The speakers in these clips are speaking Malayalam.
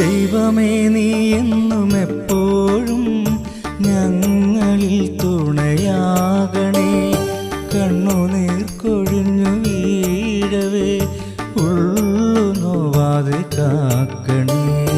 ദൈവമേ നീ എന്നും എപ്പോഴും ഞങ്ങളിൽ തുണയാകണേ. കണ്ണുനീർക്കൊഴിഞ്ഞു വീഴവേ ഉള്ളു നോവാതെ കാക്കണേ.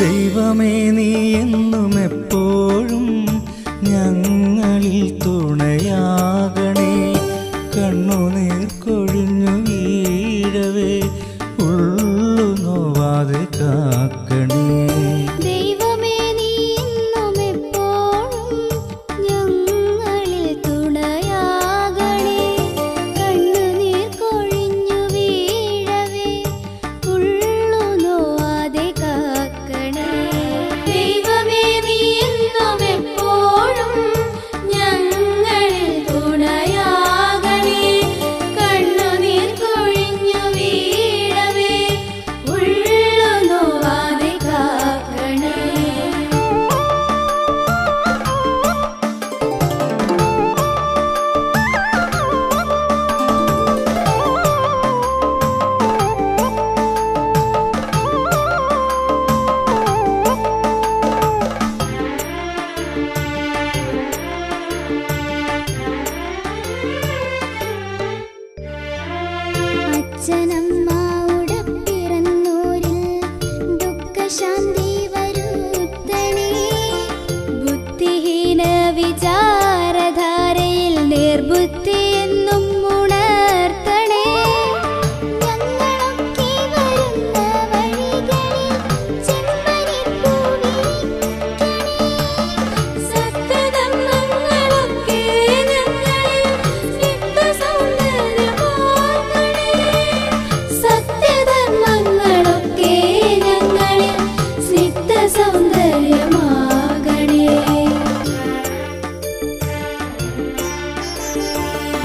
ദൈവമേ നീ എന്നും എപ്പോഴും ഞങ്ങളിൽ തുണയാകണേ. കണ്ണുനീർക്കൊഴിഞ്ഞു വീഴവേ ഉള്ളു നോവാതെ കാക്ക वचनम्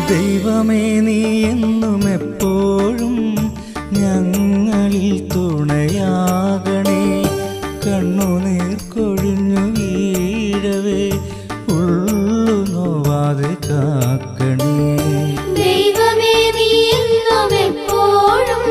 ദൈവമേ നീ എന്നും എപ്പോഴും ഞങ്ങളിൽ തുണയാകണേ. കണ്ണുനീർക്കൊഴിഞ്ഞു വീഴവേ ഉള്ളു നോവാതെ കാക്കണേ. ദൈവമേ നീ എന്നും എപ്പോഴും